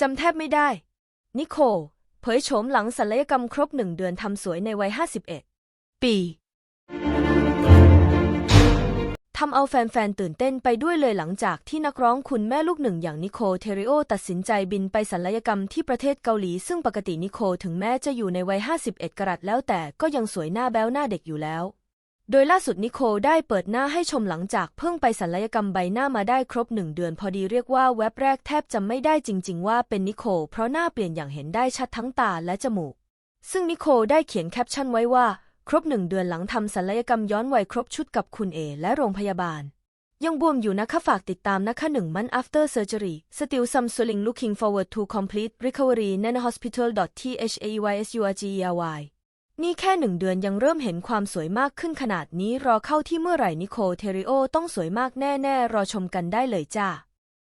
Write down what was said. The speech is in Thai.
จำแทบไม่ได้ นิโคล เผยโฉมหลังศัลยกรรมครบหนึ่งเดือนทำสวยในวัย 51 ปีทำเอาแฟนๆ ตื่นเต้นไปด้วยเลยหลังจากที่นักร้องคุณแม่ลูกหนึ่งอย่างนิโคลเทริโอตัดสินใจบินไปศัลยกรรมที่ประเทศเกาหลี ซึ่งปกตินิโคลถึงแม้จะอยู่ในวัย 51 กรัตแล้วแต่ก็ยังสวยหน้าแบ้วหน้าเด็กอยู่แล้ว โดยล่าสุดนิโคลได้เปิดหน้าให้ชมหลังจากเพิ่งไปศัลยกรรมใบหน้ามาได้ครบหนึ่งเดือนพอดีเรียกว่าแว็บแรกแทบจำไม่ได้จริง ๆ ว่าเป็นนิโคลเพราะหน้าเปลี่ยนอย่างเห็นได้ชัดทั้งตาและจมูก ซึ่งนิโคลได้เขียนแคปชั่นไว้ว่า ครบหนึ่งเดือนหลังทำศัลยกรรมย้อนวัยครบชุดกับคุณเอและโรงพยาบาล ยังบวมอยู่นะคะฝากติดตามนะคะหนึ่งมัน after surgery still some swelling looking forward to complete recovery in hospital thaisurgery นี่แค่หนึ่งเดือนยังเริ่มเห็นความสวยมากขึ้นขนาดนี้รอเข้าที่เมื่อไหร่นิโคลเทริโอต้องสวยมากแน่ ๆ รอชมกันได้เลยจ้า